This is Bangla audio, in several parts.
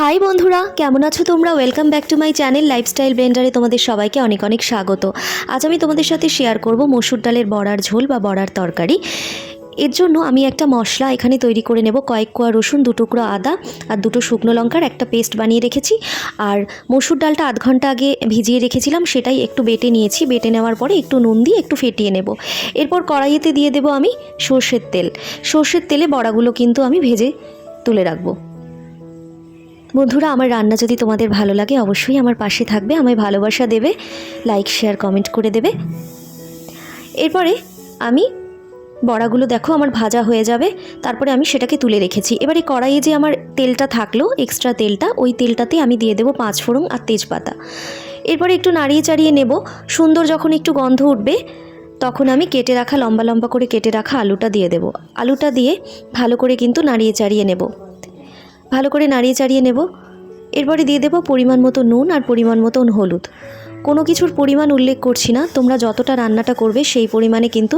হাই বন্ধুরা, কেমন আছো তোমরা? Welcome back to my channel lifestyle ব্লেন্ডারে তোমাদের সবাইকে অনেক অনেক স্বাগত। আজ আমি তোমাদের সাথে শেয়ার করব মসুর ডালের বড়ার ঝোল বা বড়ার তরকারি। এর জন্য আমি একটা মশলা এখানে তৈরি করে নেব, কয়েক কোয়া রসুন, দু টুকরো আদা আর দুটো শুকনো লঙ্কার একটা পেস্ট বানিয়ে রেখেছি। আর মসুর ডালটা আধ ঘণ্টা আগে ভিজিয়ে রেখেছিলাম, সেটাই একটু বেটে নিয়েছি। বেটে নেওয়ার পরে একটু নুন দিয়ে একটু ফেটিয়ে নেব। এরপর কড়াইতে দিয়ে দেবো আমি সর্ষের তেল। সর্ষের তেলে বড়াগুলো কিন্তু আমি ভেজে তুলে রাখব। বন্ধুরা, আমার রান্না যদি তোমাদের ভালো লাগে, অবশ্যই আমার পাশে থাকবে, আমায় ভালোবাসা দেবে লাইক শেয়ার কমেন্ট করে দেবে। এরপরে আমি বড়াগুলো দেখো, আমার ভাজা হয়ে যাবে, তারপরে আমি সেটাকে তুলে রেখেছি। এবারে কড়াইয়ে যে আমার তেলটা থাকল এক্সট্রা তেলটা, ওই তেলটাতে আমি দিয়ে দেবো পাঁচ ফোড়ন আর তেজপাতা। এরপরে একটু নাড়িয়ে চাড়িয়ে নেব, সুন্দর যখন একটু গন্ধ উঠবে, তখন আমি কেটে রাখা, লম্বা লম্বা করে কেটে রাখা আলুটা দিয়ে দেব। আলুটা দিয়ে ভালো করে কিন্তু নাড়িয়ে চাড়িয়ে নেব। ভালো করে নাড়িয়ে চাড়িয়ে নেব। এরপরে দিয়ে দেবো পরিমাণ মতো নুন আর পরিমাণ মতন হলুদ। কোনো কিছুর পরিমাণ উল্লেখ করছি না, তোমরা যতটা রান্নাটা করবে সেই পরিমাণে কিন্তু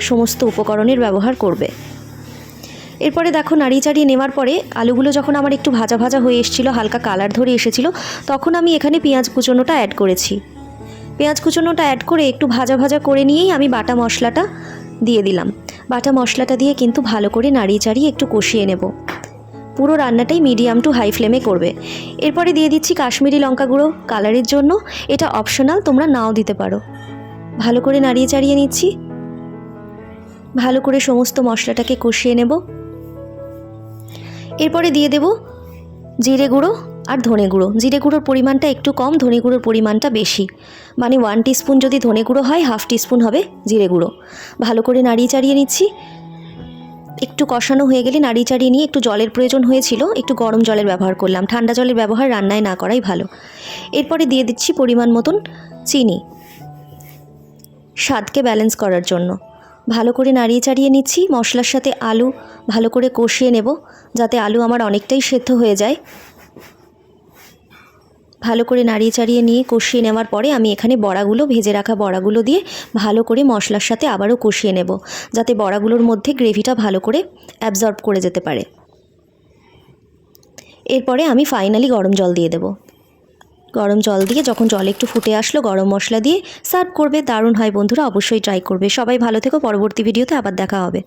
সমস্ত উপকরণের ব্যবহার করবে। এরপরে দেখো নাড়িয়ে চাড়িয়ে নেওয়ার পরে আলুগুলো যখন আমার একটু ভাজা ভাজা হয়ে এসেছিল, হালকা কালার ধরে এসেছিল, তখন আমি এখানে পেঁয়াজ কুচোনোটা অ্যাড করেছি। পেঁয়াজ কুচোনোটা অ্যাড করে একটু ভাজা ভাজা করে নিয়েই আমি বাটা মশলাটা দিয়ে দিলাম। বাটা মশলাটা দিয়ে কিন্তু ভালো করে নাড়িয়ে চাড়িয়ে একটু কষিয়ে নেব। পুরো রান্নাটাই মিডিয়াম টু হাই ফ্লেমে করবে। এরপরে দিয়ে দিচ্ছি কাশ্মীরি লঙ্কা গুঁড়ো কালারের জন্য। এটা অপশনাল তোমরা নাও দিতে পারো। ভালো করে নাড়িয়ে চাড়িয়ে নিচ্ছি। ভালো করে সমস্ত মশলাটাকে কষিয়ে নেব। এরপরে দিয়ে দেব জিরে গুঁড়ো আর ধনে গুঁড়ো। জিরে গুঁড়োর পরিমাণটা একটু কম, ধনে গুঁড়োর পরিমাণটা বেশি। মানে ওয়ান টিস্পুন যদি ধনে গুঁড়ো হয় হাফ টিস্পুন হবে জিরে গুঁড়ো। ভালো করে নাড়িয়ে চাড়িয়ে নিচ্ছি। একটু কষানো হয়ে গেলে নাড়িয়ে চাড়িয়ে নিয়ে একটু জলের প্রয়োজন হয়েছিল, একটু গরম জলের ব্যবহার করলাম। ঠান্ডা জলের ব্যবহার রান্নায় না করাই ভালো। এরপরে দিয়ে দিচ্ছি পরিমাণ মতন চিনি। স্বাদকে ব্যালেন্স করার জন্য। ভালো করে নাড়িয়ে চাড়িয়ে নিচ্ছি, মশলার সাথে আলু ভালো করে কষিয়ে নেব, যাতে আলু আমার অনেকটাই সেদ্ধ হয়ে যায়। ভালো করে নাড়িয়ে চাড়িয়ে নিয়ে কষিয়ে নেওয়ার পরে আমি এখানে বড়াগুলো, ভেজে রাখা বড়াগুলো দিয়ে ভালো করে মশলার সাথে আবারও কষিয়ে নেব, যাতে বড়াগুলোর মধ্যে গ্রেভিটা ভালো করে অ্যাবজর্ব করে যেতে পারে। এরপরে আমি ফাইনালি গরম জল দিয়ে দেব। গরম জল দিয়ে যখন জল একটু ফুটে আসলো, গরম মশলা দিয়ে সার্ভ করবে, দারুণ হয় বন্ধুরা, অবশ্যই ট্রাই করবে। সবাই ভালো থেকো, পরবর্তী ভিডিওতে আবার দেখা হবে।